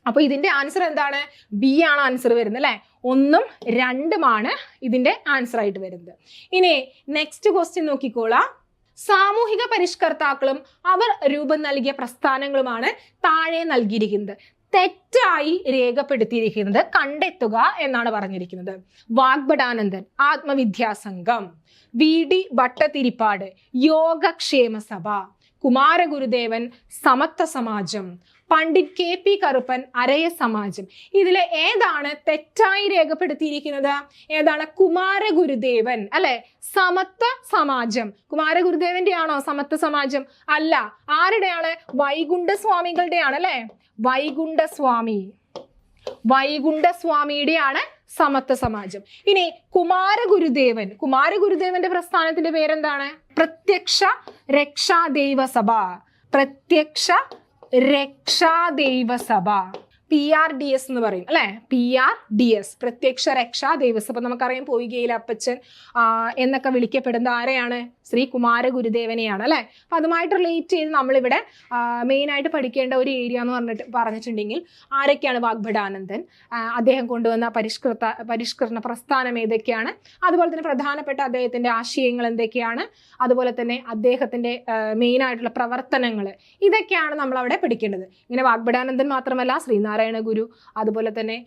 [SPEAKER 1] അപ്പോൾ ഇതിന്റെ ആൻസർ എന്താണ്? ബി ആണ് ആൻസർ വരുന്നത് അല്ലെ? ഒന്നും രണ്ടുമാണ് ഇതിന്റെ ആൻസർ ആയിട്ട് വരുന്നത്. ഇനി നെക്സ്റ്റ് ക്വസ്റ്റ്യൻ നോക്കിക്കോളാം. സാമൂഹിക പരിഷ്കർത്താക്കളും അവർ രൂപം നൽകിയ പ്രസ്ഥാനങ്ങളുമാണ് താഴെ നൽകിയിരിക്കുന്നത്. തെറ്റായി രേഖപ്പെടുത്തിയിരിക്കുന്നത് കണ്ടെത്തുക എന്നാണ് പറഞ്ഞിരിക്കുന്നത്. Vagbhatanandan Atmavidya Sangham V D Bhattathiripad Yogakshema Sabha Kumara Gurudevan Samathwa Samajam Pandit K P Karuppan Araya Samajam. ഇതിലെ ഏതാണ് തെറ്റായി രേഖപ്പെടുത്തിയിരിക്കുന്നത്? ഏതാണ് കുമാരഗുരുദേവൻ അല്ലെ? സമത്വ സമാജം. കുമാരഗുരുദേവന്റെ ആണോ സമത്വ സമാജം? അല്ല. ആരുടെയാണ്? വൈകുണ്ഠ സ്വാമികളുടെയാണ് അല്ലെ? വൈകുണ്ഠ സ്വാമി വൈകുണ്ഠ സ്വാമിയുടെയാണ് സമത്വ സമാജം. ഇനി കുമാരഗുരുദേവൻ. കുമാരഗുരുദേവന്റെ പ്രസ്ഥാനത്തിന്റെ പേരെന്താണ്? പ്രത്യക്ഷ രക്ഷാദൈവ സഭ പ്രത്യക്ഷ രക്ഷാദൈവ സഭ പി ആർ ഡി എസ് എന്ന് പറയും അല്ലെ? പി ആർ ഡി എസ് പ്രത്യക്ഷ രക്ഷാ അപ്പൊ നമുക്കറിയാം പോയികയിൽ അപ്പച്ചൻ എന്നൊക്കെ വിളിക്കപ്പെടുന്ന ആരെയാണ്? ശ്രീ കുമാര ഗുരുദേവനെയാണ് അല്ലെ? അപ്പൊ അതുമായിട്ട് റിലേറ്റ് ചെയ്ത് നമ്മളിവിടെ മെയിൻ ആയിട്ട് പഠിക്കേണ്ട ഒരു ഏരിയ എന്ന് പറഞ്ഞിട്ട് പറഞ്ഞിട്ടുണ്ടെങ്കിൽ ആരൊക്കെയാണ് വാഗ്ഭടാനന്ദൻ? അദ്ദേഹം കൊണ്ടുവന്ന പരിഷ്കൃത പരിഷ്കരണ പ്രസ്ഥാനം ഏതൊക്കെയാണ്? അതുപോലെ തന്നെ പ്രധാനപ്പെട്ട അദ്ദേഹത്തിന്റെ ആശയങ്ങൾ എന്തൊക്കെയാണ്? അതുപോലെ തന്നെ മെയിൻ ആയിട്ടുള്ള പ്രവർത്തനങ്ങൾ ഇതൊക്കെയാണ് നമ്മൾ അവിടെ പഠിക്കേണ്ടത്. ഇങ്ങനെ വാഗ്ഭടാനന്ദൻ മാത്രമല്ല ശ്രീനാരായണ ഗുരു അതുപോലെ തന്നെ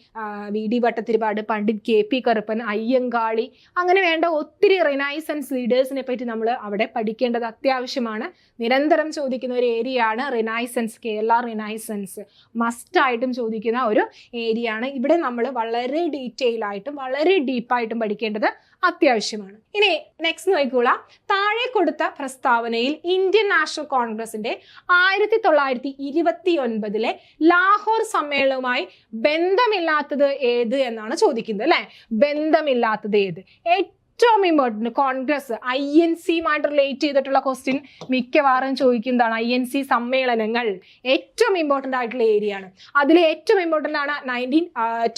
[SPEAKER 1] V D Bhattathiripad Pandit K P Karuppan Ayyankali അങ്ങനെ വേണ്ട ഒത്തിരി റിനൈസൻസ് ലീഡേഴ്സിനെ പറ്റി നമ്മൾ അവിടെ പഠിക്കേണ്ടത് അത്യാവശ്യമാണ്. നിരന്തരം ചോദിക്കുന്ന ഒരു ഏരിയ ആണ് റിനൈസൻസ് കേരള റിനൈസൻസ് മസ്റ്റായിട്ടും ചോദിക്കുന്ന ഒരു ഏരിയ ആണ്. ഇവിടെ നമ്മൾ വളരെ ഡീറ്റെയിൽ ആയിട്ടും വളരെ ഡീപ്പായിട്ടും പഠിക്കേണ്ടത് അത്യാവശ്യമാണ്. ഇനി നെക്സ്റ്റ് നോക്കിക്കോളാം. താഴെ കൊടുത്ത പ്രസ്താവനയിൽ ഇന്ത്യൻ നാഷണൽ കോൺഗ്രസിന്റെ ആയിരത്തി തൊള്ളായിരത്തി ഇരുപത്തി ഒൻപതിലെ ലാഹോർ സമ്മേളനവുമായി ബന്ധമില്ലാത്തത് ഏത് എന്നാണ് ചോദിക്കുന്നത് അല്ലെ? ബന്ധമില്ലാത്തത് ഏത്? ഏറ്റവും ഇമ്പോർട്ടന്റ് കോൺഗ്രസ് ഐ എൻ സിയുമായിട്ട് റിലേറ്റ് ചെയ്തിട്ടുള്ള ക്വസ്റ്റ്യൻ മിക്കവാറും ചോദിക്കുന്നതാണ് ഐ എൻ സി സമ്മേളനങ്ങൾ ഏറ്റവും ഇമ്പോർട്ടന്റ് ആയിട്ടുള്ള ഏരിയ ആണ്. അതിൽ ഏറ്റവും ഇമ്പോർട്ടന്റ് ആണ് നയന്റീൻ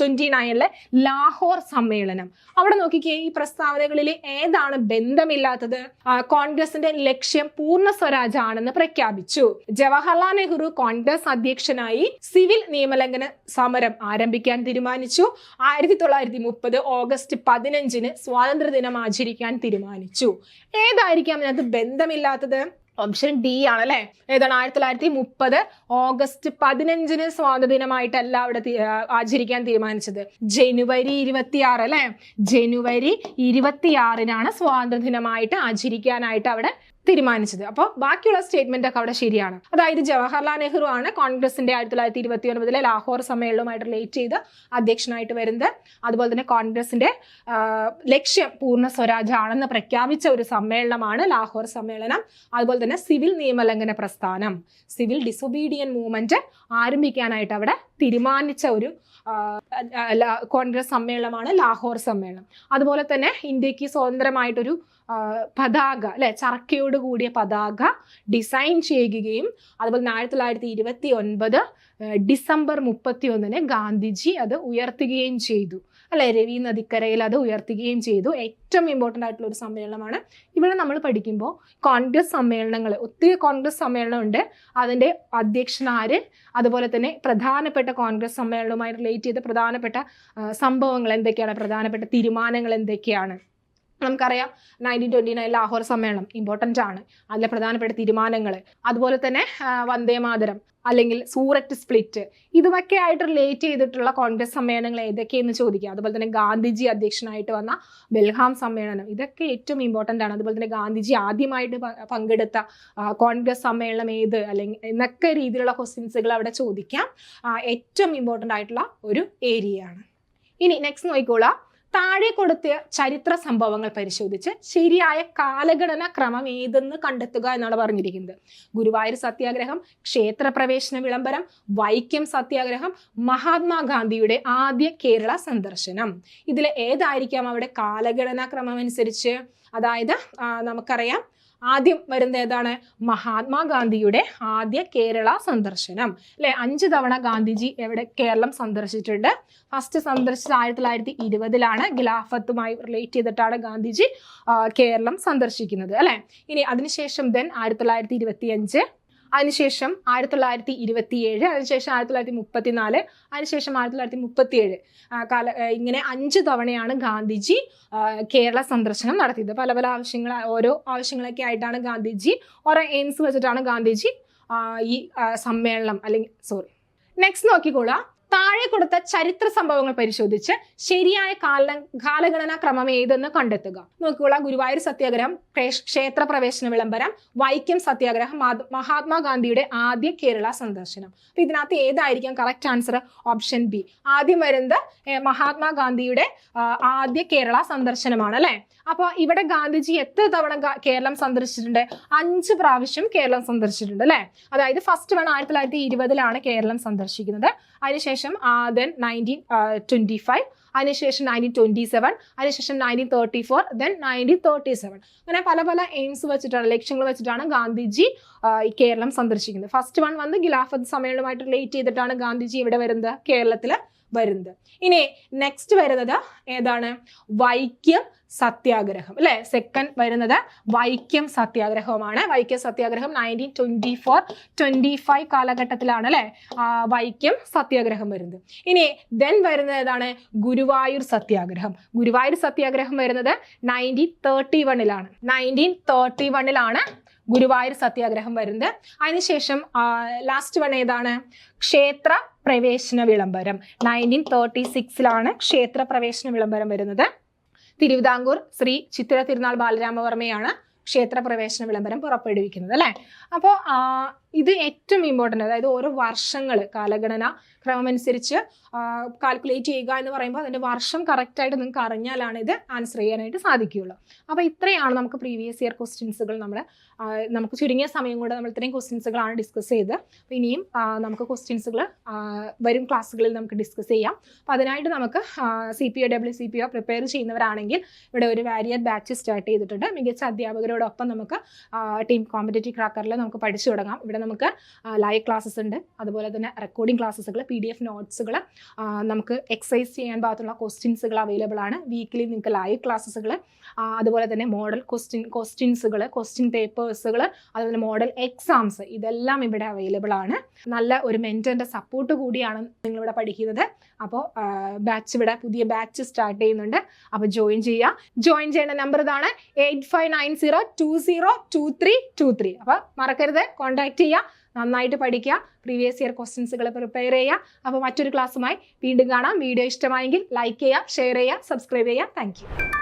[SPEAKER 1] ട്വന്റി നയനിലെ ലാഹോർ സമ്മേളനം. അവിടെ നോക്കിക്കേ ഈ പ്രസ്താവനകളിൽ ഏതാണ് ബന്ധമില്ലാത്തത്? കോൺഗ്രസിന്റെ ലക്ഷ്യം പൂർണ സ്വരാജാണെന്ന് പ്രഖ്യാപിച്ചു. ജവഹർലാൽ നെഹ്റു കോൺഗ്രസ് അധ്യക്ഷനായി സിവിൽ നിയമലംഘന സമരം ആരംഭിക്കാൻ തീരുമാനിച്ചു. ആയിരത്തി തൊള്ളായിരത്തി മുപ്പത് ഓഗസ്റ്റ് പതിനഞ്ചിന് സ്വാതന്ത്ര്യദിനം ആചരിക്കാൻ തീരുമാനിച്ചു. ഏതായിരിക്കാം അതിനകത്ത് ബന്ധമില്ലാത്തത്? ഓപ്ഷൻ ഡി ആണ് ഏതാണ്? ആയിരത്തി തൊള്ളായിരത്തി മുപ്പത് ഓഗസ്റ്റ് പതിനഞ്ചിന് സ്വാതന്ത്ര്യദിനമായിട്ടല്ല അവിടെ ആചരിക്കാൻ തീരുമാനിച്ചത്. ജനുവരി ഇരുപത്തിയാറ് അല്ലെ? ജനുവരി ഇരുപത്തിയാറിനാണ് സ്വാതന്ത്ര്യ ദിനമായിട്ട് ആചരിക്കാനായിട്ട് അവിടെ തീരുമാനിച്ചത്. അപ്പോൾ ബാക്കിയുള്ള സ്റ്റേറ്റ്മെന്റ് ഒക്കെ അവിടെ ശരിയാണ്. അതായത് ജവഹർലാൽ നെഹ്റു ആണ് കോൺഗ്രസിന്റെ ആയിരത്തി തൊള്ളായിരത്തി ഇരുപത്തി ഒൻപതിലെ ലാഹോർ സമ്മേളനവുമായിട്ട് റിലേറ്റ് ചെയ്ത് അധ്യക്ഷനായിട്ട് വരുന്നത്. അതുപോലെ തന്നെ കോൺഗ്രസിന്റെ ലക്ഷ്യം പൂർണ സ്വരാജ് ആണെന്ന് പ്രഖ്യാപിച്ച ഒരു സമ്മേളനമാണ് ലാഹോർ സമ്മേളനം. അതുപോലെ തന്നെ സിവിൽ നിയമലംഘന പ്രസ്ഥാനം സിവിൽ ഡിസൊബീഡിയൻ മൂവ്മെന്റ് ആരംഭിക്കാനായിട്ട് അവിടെ തീരുമാനിച്ച ഒരു കോൺഗ്രസ് സമ്മേളനമാണ് ലാഹോർ സമ്മേളനം. അതുപോലെ തന്നെ ഇന്ത്യയ്ക്ക് സ്വതന്ത്രമായിട്ടൊരു പതാക അല്ലെ? ചർക്കയോട് കൂടിയ പതാക ഡിസൈൻ ചെയ്യുകയും അതുപോലെ ആയിരത്തി തൊള്ളായിരത്തി ഇരുപത്തി ഒൻപത് ഡിസംബർ മുപ്പത്തി ഒന്നിന് ഗാന്ധിജി അത് ഉയർത്തുകയും ചെയ്തു. അല്ലെ? രവി നദിക്കരയിൽ അത് ഉയർത്തുകയും ചെയ്തു. ഏറ്റവും ഇമ്പോർട്ടന്റ് ആയിട്ടുള്ള ഒരു സമ്മേളനമാണ്. ഇവിടെ നമ്മൾ പഠിക്കുമ്പോൾ കോൺഗ്രസ് സമ്മേളനങ്ങൾ ഒത്തിരി കോൺഗ്രസ് സമ്മേളനം ഉണ്ട് അതിന്റെ അധ്യക്ഷനാര് അതുപോലെ തന്നെ പ്രധാനപ്പെട്ട കോൺഗ്രസ് സമ്മേളനവുമായി റിലേറ്റ് ചെയ്ത പ്രധാനപ്പെട്ട സംഭവങ്ങൾ എന്തൊക്കെയാണ്? പ്രധാനപ്പെട്ട തീരുമാനങ്ങൾ എന്തൊക്കെയാണ്? നമുക്കറിയാം നയന്റീൻ ട്വന്റി നയൻ ലാഹോർ സമ്മേളനം ഇമ്പോർട്ടന്റ് ആണ്. അതിലെ പ്രധാനപ്പെട്ട തീരുമാനങ്ങൾ അതുപോലെ തന്നെ ആ, വന്ദേ മാതരം അല്ലെങ്കിൽ സൂററ്റ് സ്പ്ലിറ്റ് ഇതുമൊക്കെ ആയിട്ട് റിലേറ്റ് ചെയ്തിട്ടുള്ള കോൺഗ്രസ് സമ്മേളനങ്ങൾ ഏതൊക്കെയെന്ന് ചോദിക്കുക അതുപോലെ തന്നെ ഗാന്ധിജി അധ്യക്ഷനായിട്ട് വന്ന ബെൽഹാം സമ്മേളനം ഇതൊക്കെ ഏറ്റവും ഇമ്പോർട്ടന്റ് ആണ്. അതുപോലെ തന്നെ ഗാന്ധിജി ആദ്യമായിട്ട് പങ്കെടുത്ത കോൺഗ്രസ് സമ്മേളനം ഏത് അല്ലെങ്കിൽ എന്നൊക്കെ രീതിയിലുള്ള ക്വസ്റ്റ്യൻസുകൾ അവിടെ ചോദിക്കാം. ഏറ്റവും ഇമ്പോർട്ടന്റ് ആയിട്ടുള്ള ഒരു ഏരിയയാണ് ഇനി നെക്സ്റ്റ് നോക്കിക്കോളാം. താഴെ കൊടുത്ത ചരിത്ര സംഭവങ്ങൾ പരിശോധിച്ച് ശരിയായ കാലഗണന ക്രമം ഏതെന്ന് കണ്ടെത്തുക എന്നാണ് പറഞ്ഞിരിക്കുന്നത്. ഗുരുവായൂർ സത്യാഗ്രഹം ക്ഷേത്രപ്രവേശന വിളംബരം വൈക്കം സത്യാഗ്രഹം മഹാത്മാഗാന്ധിയുടെ ആദ്യ കേരള സന്ദർശനം. ഇതിൽ ഏതായിരിക്കാം അവിടെ കാലഗണനാ ക്രമം അനുസരിച്ച് അതായത് നമുക്കറിയാം ആദ്യം വരുന്നത് ഏതാണ്? മഹാത്മാഗാന്ധിയുടെ ആദ്യ കേരള സന്ദർശനം. അല്ലെ? അഞ്ച് തവണ ഗാന്ധിജി എവിടെ കേരളം സന്ദർശിച്ചിട്ടുണ്ട്. ഫസ്റ്റ് സന്ദർശിച്ചത് ആയിരത്തി തൊള്ളായിരത്തി ഇരുപതിലാണ്. ഖിലാഫത്തുമായി റിലേറ്റ് ചെയ്തിട്ടാണ് ഗാന്ധിജി കേരളം സന്ദർശിക്കുന്നത്. അല്ലെ? ഇനി അതിനുശേഷം ദെൻ ആയിരത്തി തൊള്ളായിരത്തി ഇരുപത്തി അഞ്ച് അതിനുശേഷം ആയിരത്തി തൊള്ളായിരത്തി ഇരുപത്തിയേഴ് അതിനുശേഷം ആയിരത്തി തൊള്ളായിരത്തി മുപ്പത്തിനാല് അതിനുശേഷം ആയിരത്തി തൊള്ളായിരത്തി മുപ്പത്തിയേഴ് കാല ഇങ്ങനെ അഞ്ച് തവണയാണ് ഗാന്ധിജി കേരള സന്ദർശനം നടത്തിയത്. പല പല ആവശ്യങ്ങൾ ഓരോ ആവശ്യങ്ങളൊക്കെ ആയിട്ടാണ് ഗാന്ധിജി ഓരോ എയിംസ് വെച്ചിട്ടാണ് ഗാന്ധിജി ഈ സമ്മേളനം അല്ലെങ്കിൽ സോറി നെക്സ്റ്റ് നോക്കിക്കോളുക. താഴെ കൊടുത്ത ചരിത്ര സംഭവങ്ങൾ പരിശോധിച്ച് ശരിയായ കാല കാലഗണനാ ക്രമം ഏതെന്ന് കണ്ടെത്തുക. നോക്കിയുള്ള ഗുരുവായൂർ സത്യാഗ്രഹം ക്ഷേത്ര പ്രവേശന വിളംബരം വൈക്കം സത്യാഗ്രഹം മഹാത്മാഗാന്ധിയുടെ ആദ്യ കേരള സന്ദർശനം. അപ്പൊ ഇതിനകത്ത് ഏതായിരിക്കും കറക്റ്റ് ആൻസർ ഓപ്ഷൻ ബി ആദ്യം വരുന്നത് മഹാത്മാഗാന്ധിയുടെ ആദ്യ കേരള സന്ദർശനമാണ് അല്ലെ? അപ്പോൾ ഇവിടെ ഗാന്ധിജി എത്ര തവണ കേരളം സന്ദർശിച്ചിട്ടുണ്ട്? അഞ്ച് പ്രാവശ്യം കേരളം സന്ദർശിച്ചിട്ടുണ്ട് അല്ലേ? അതായത് ഫസ്റ്റ് വൺ ആയിരത്തി തൊള്ളായിരത്തി ഇരുപതിലാണ് കേരളം സന്ദർശിക്കുന്നത്. അതിനുശേഷം ദെൻ നയന്റീൻ ട്വന്റി ഫൈവ് അതിനുശേഷം നയന്റീൻ ട്വന്റി സെവൻ അതിനുശേഷം nineteen thirty four then nineteen thirty seven അങ്ങനെ പല പല എയിംസ് വെച്ചിട്ടാണ് ലക്ഷ്യങ്ങൾ വെച്ചിട്ടാണ് ഗാന്ധിജി കേരളം സന്ദർശിക്കുന്നത്. ഫസ്റ്റ് വൺ വന്ന് ഗിലാഫത്ത് സമ്മേളനമായിട്ട് റിലേറ്റ് ചെയ്തിട്ടാണ് ഗാന്ധിജി ഇവിടെ വരുന്നത് കേരളത്തിൽ വരുന്നത്. ഇനി നെക്സ്റ്റ് വരുന്നത് ഏതാണ്? വൈക്കം സത്യാഗ്രഹം. അല്ലെ? സെക്കൻഡ് വരുന്നത് Vaikom സത്യാഗ്രഹമാണ് Vaikom Satyagraha nineteen twenty four twenty five കാലഘട്ടത്തിലാണ് അല്ലെ? വൈക്കം സത്യാഗ്രഹം വരുന്നത്. ഇനി ദെൻ വരുന്നത് ഏതാണ്? ഗുരുവായൂർ സത്യാഗ്രഹം. ഗുരുവായൂർ സത്യാഗ്രഹം വരുന്നത് നയന്റീൻ തേർട്ടി വണ്ണിലാണ് നയന്റീൻ തേർട്ടി വണ്ണിലാണ് ഗുരുവായൂർ സത്യാഗ്രഹം വരുന്നത്. അതിനുശേഷം ലാസ്റ്റ് വൺ ഏതാണ്? ക്ഷേത്ര പ്രവേശന വിളംബരം. നയന്റീൻ തേർട്ടി സിക്സിലാണ് ക്ഷേത്ര പ്രവേശന വിളംബരം വരുന്നത്. തിരുവിതാംകൂർ ശ്രീ ചിത്തിര തിരുനാൾ ബാലരാമവർമ്മയാണ് ക്ഷേത്ര പ്രവേശന വിളംബരം പുറപ്പെടുവിക്കുന്നത് അല്ലേ? അപ്പോൾ ഇത് ഏറ്റവും ഇമ്പോർട്ടന്റ് അതായത് ഓരോ വർഷങ്ങൾ കാലഗണന ക്രമമനുസരിച്ച് കാൽക്കുലേറ്റ് ചെയ്യുക എന്ന് പറയുമ്പോൾ അതിന്റെ വർഷം കറക്റ്റായിട്ട് നിങ്ങൾക്ക് അറിഞ്ഞാലാണ് ഇത് ആൻസർ ചെയ്യാനായിട്ട് സാധിക്കുകയുള്ളൂ. അപ്പോൾ ഇത്രയാണ് നമുക്ക് പ്രീവിയസ് ഇയർ ക്വസ്റ്റ്യൻസുകൾ നമ്മൾ നമുക്ക് ചുരുങ്ങിയ സമയം കൊണ്ട് നമ്മൾ ഇത്രയും ക്വസ്റ്റ്യൻസുകളാണ് ഡിസ്കസ് ചെയ്ത് അപ്പോൾ ഇനിയും നമുക്ക് ക്വസ്റ്റ്യൻസുകൾ വരും ക്ലാസ്സുകളിൽ നമുക്ക് ഡിസ്കസ് ചെയ്യാം. അപ്പോൾ അതിനായിട്ട് നമുക്ക് C P O W C P O prepare ചെയ്യുന്നവരാണെങ്കിൽ ഇവിടെ ഒരു വാരിയർ ബാച്ച് സ്റ്റാർട്ട് ചെയ്തിട്ടുണ്ട്. മികച്ച അധ്യാപകരോടൊപ്പം നമുക്ക് ടീം കോമ്പറ്റേറ്റീവ് ക്രാക്കറിൽ നമുക്ക് പഠിച്ചു തുടങ്ങാം. ഇവിടെ നമുക്ക് ലൈവ് ക്ലാസ്സസ് ഉണ്ട്. അതുപോലെ തന്നെ റെക്കോർഡിംഗ് ക്ലാസ്സുകൾ പി ഡി എഫ് നോട്ട്സുകൾ നമുക്ക് എക്സസൈസ് ചെയ്യാൻ പാകത്തുള്ള ക്വസ്റ്റ്യൻസുകൾ അവൈലബിൾ ആണ്. വീക്കിലി നിങ്ങൾക്ക് ലൈവ് ക്ലാസ്സുകൾ അതുപോലെ തന്നെ മോഡൽ ക്വസ്റ്റ്യൻ ക്വസ്റ്റ്യൻസുകൾ ക്വസ്റ്റ്യൻ പേപ്പേഴ്സുകൾ അതുപോലെ മോഡൽ എക്സാംസ് ഇതെല്ലാം ഇവിടെ അവൈലബിൾ ആണ്. നല്ല ഒരു മെന്ററിന്റെ സപ്പോർട്ട് കൂടിയാണ് നിങ്ങളിവിടെ പഠിക്കുന്നത്. അപ്പോൾ ബാച്ച് ഇവിടെ പുതിയ ബാച്ച് സ്റ്റാർട്ട് ചെയ്യുന്നുണ്ട്. അപ്പോൾ ജോയിൻ ചെയ്യുക ജോയിൻ ചെയ്യേണ്ട നമ്പർ ഇതാണ് eight five nine zero two zero two three two three അപ്പോൾ മറക്കരുത് കോൺടാക്ട് ചെയ്യുക നന്നായിട്ട് പഠിക്കുക പ്രീവിയസ് ഇയർ ക്വസ്റ്റ്യൻസുകൾ പ്രിപ്പയർ ചെയ്യുക. അപ്പോൾ മറ്റൊരു ക്ലാസ്സുമായി വീണ്ടും കാണാം. വീഡിയോ ഇഷ്ടമായെങ്കിൽ ലൈക്ക് ചെയ്യുക ഷെയർ ചെയ്യുക സബ്സ്ക്രൈബ് ചെയ്യുക. താങ്ക്